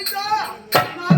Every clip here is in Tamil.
கோவிந்தா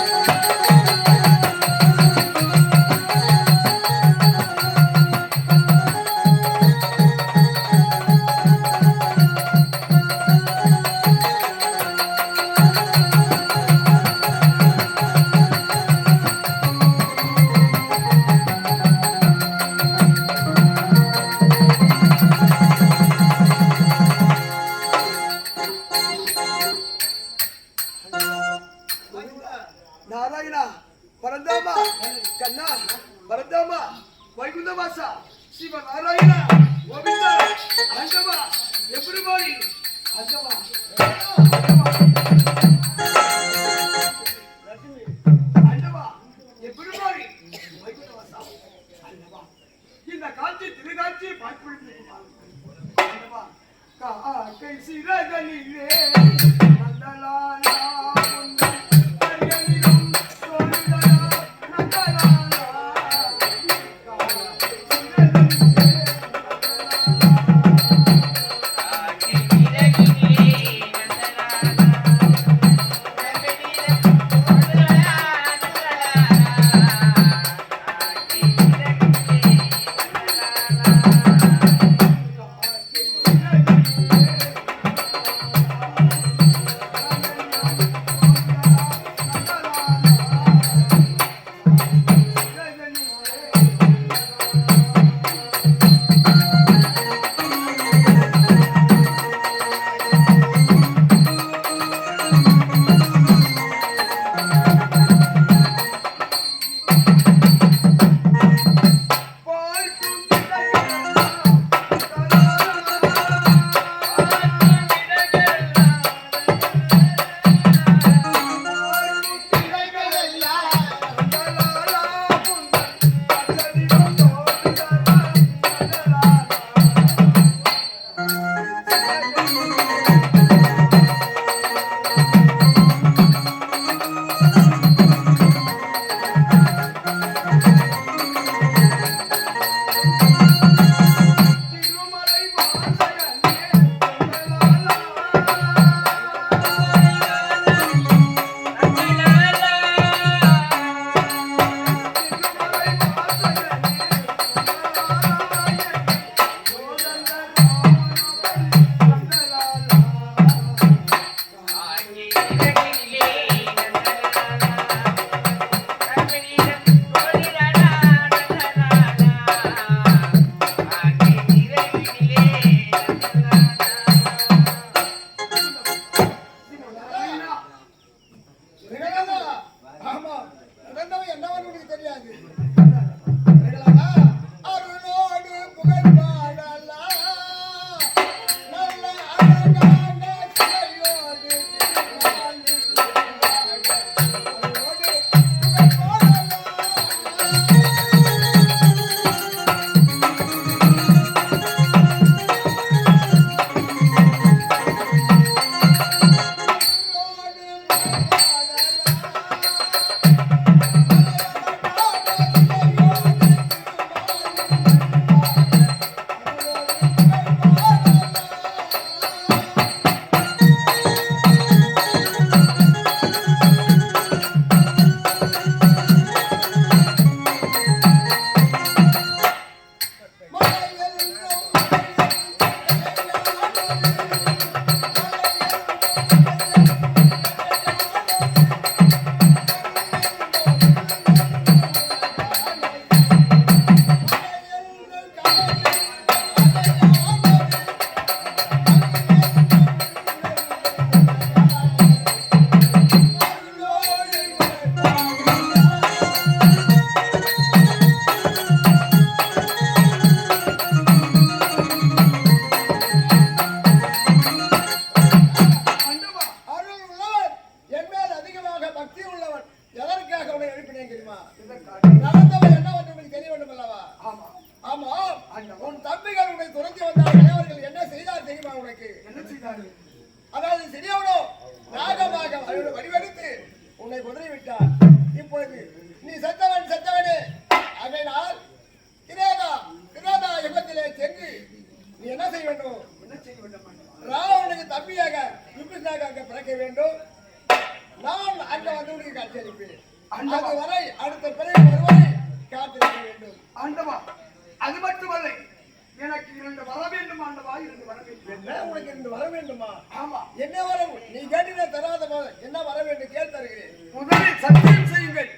என்ன வர வேண்டும் தருகிறேன். முதலில் சத்தியம் செய்யுங்கள்.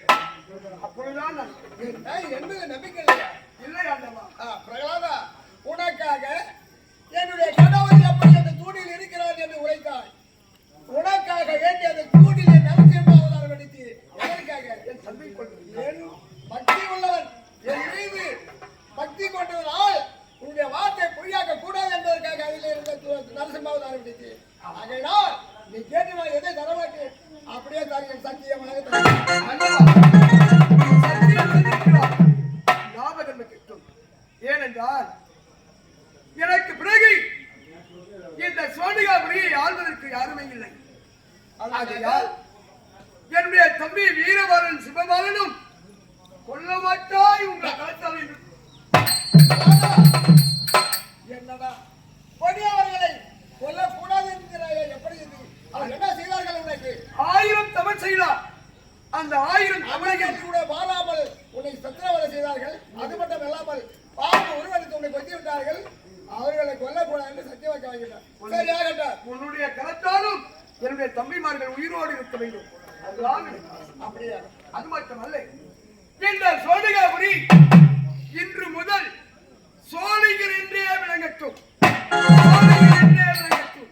அப்பொழுதுதான் என்பது நம்பிக்கை இல்லையா? இல்லை ஆண்டவா ஆ, பிரகலாதா உனக்காக என்னுடைய கணவர் எப்படி அந்த தூணில் இருக்கிறார் என்று உரைத்தாய். உனக்காக வேண்டிய அந்த தூணிலே அவதாரம் எடுத்து எதற்காக? என் தந்தை என் பக்தி உள்ளவன். என் மீது பக்தி கொண்டதனால் உன்னுடைய வார்த்தை பொய்யாக்க கூடாது என்பதற்காக அதில் இருந்த து- நரசிம்ம அவதாரம் எடுத்து ஆகையினால் நீ கேட்டு நான் எதை உன்னுடைய கரத்தாலும் என்னுடைய தம்பிமார்கள் உயிரோடு இருக்க வேண்டும். அப்படியா. அது மட்டுமல்ல இந்த சோழிகாபுரி இன்று முதல் சோழிகள் என்றே விளங்கட்டும். என்றே விளங்கட்டும்.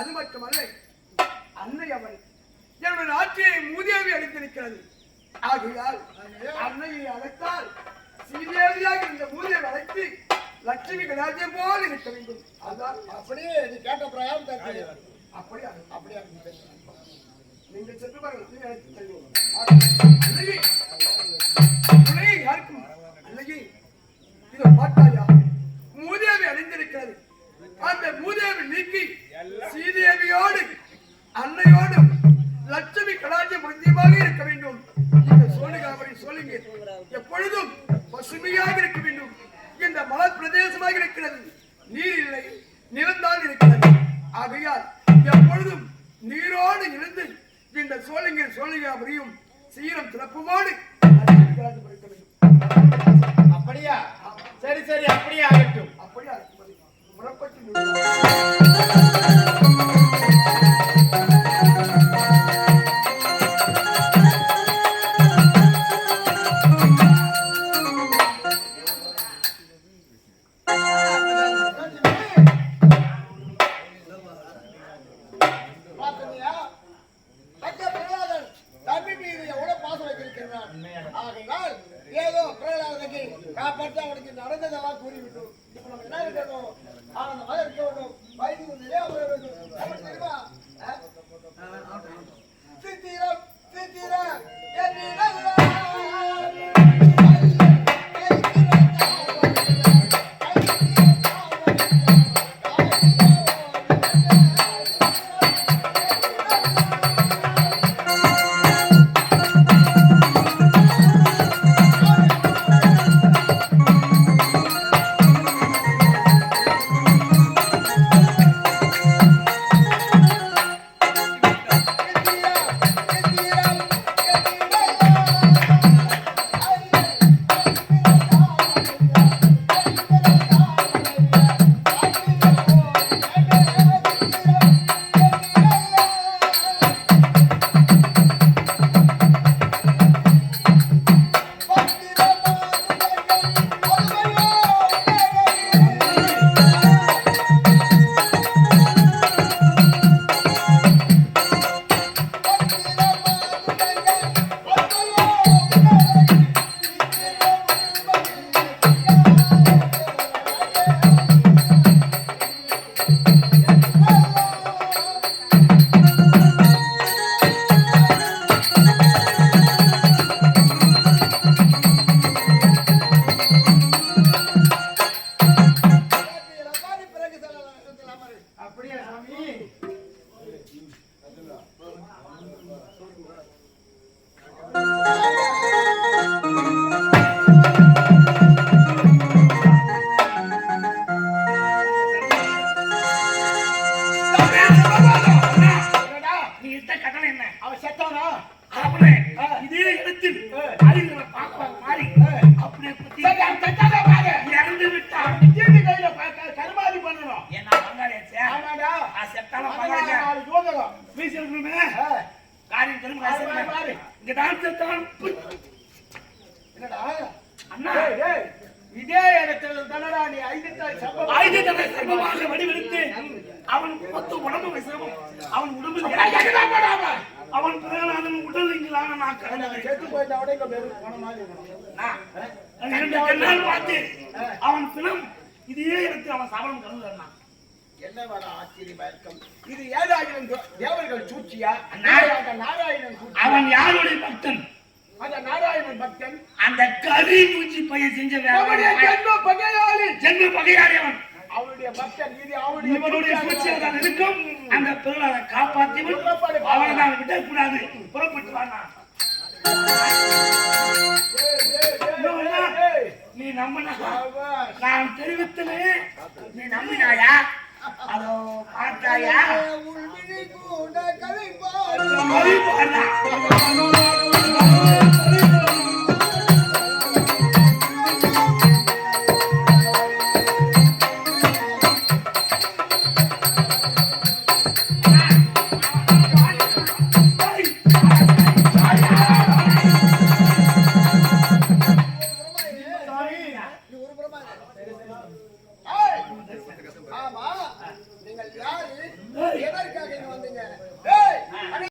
அது மட்டுமல்ல அன்னை அவள் என்னுடைய ஆட்சியை மூதேவி அளித்திருக்கிறது ஆகையால் அன்னையை அழைத்தால் சீதேவியாக இந்த மூதேவி அழைத்து லட்சுமி கடாஜம் போல் இருக்க வேண்டும். அதான் அப்படியே நீ கேட்ட பிரகாரம் தருகிறேன் அப்படியா அப்படியா நீங்கள் சென்று பாருங்கள் நீ அழைத்து செல்வோம் அழகி அழகி யாருக்கும் அழகி இதோ பார்த்தாயா மூதேவி அடைந்திருக்கிறது அந்த மூதேவி நீக்கி சீதேவியோடு அன்னையோடு லட்சுமி கடாஜம் புரிஞ்சியமாக இருக்க வேண்டும். இந்த சோழிகாபரி சோழிங்க எப்பொழுதும் பசுமையாக இருக்க வேண்டும். இந்த மலர் பிரதேசமாக இருக்கிறது. நீர் இல்லை. ஆகையால் எப்பொழுதும் நீரோடு இருந்து இந்த சோழிங்கர் சோழிகாபுரியும் சீரம் சிறப்புமோடு அப்படியா? சரி சரி அப்படியே ஆகட்டும். அப்படியா இருக்கும்போது காப்பாற்ற அவனுக்கு நடந்ததெல்லாம் கூறிவிட்டோம். இப்போ நம்ம என்ன இருக்கணும்? ஆனந்தமாக இருக்க வேண்டும். வயது நிறைய வர வேண்டும். நமக்கு தெரியுமா? சித்திரம், சித்திரம், என்ன தான் செத்தான் என்னடா? அண்ணா டேய், டேய், இதே இடத்துல தானடா நீ ஐந்துத்தாய் சம்பவம் ஆயுத தன்னை சர்வமாக வடிவெடுத்து அவன் உடம்பு விசேமம் அவன் உடம்பு அவன் பிரகலாதன் உடல் இங்களான நான் செத்து போயிட்டா கூட இங்க வெறும் போன மாதிரி இருக்கணும். நான் இரண்டு கண்ணால் பார்த்து அவன் பிணம். இதே இடத்தில் அவன் சபலம் கலந்துறான் என்ன வர ஆச்சரியமா இருக்கும் இது ஏதாயிரம் தேவர்கள் சூழ்ச்சியா? நாராயணன் அவன் யாருடைய பக்தன்? அந்த நாராயணன் பக்தன்? அந்த கரி பூச்சி பையன் செஞ்ச ஜென்ம பகையாளி. ஜென்ம பகையாடி அவன். அவனுடைய பக்தன் இது அவனுடைய இவனுடைய சூழ்ச்சியாக தான் இருக்கும். அந்த பிறகு காப்பாற்றி அவனை நான் விடக்கூடாது. புறப்பட்டு வானா நீ நம்பினா? நான் தெரிவித்தனே நீ நம்பினாயா? அதோ பார்த்தாயா? உள்விழி கூட கலை பாடா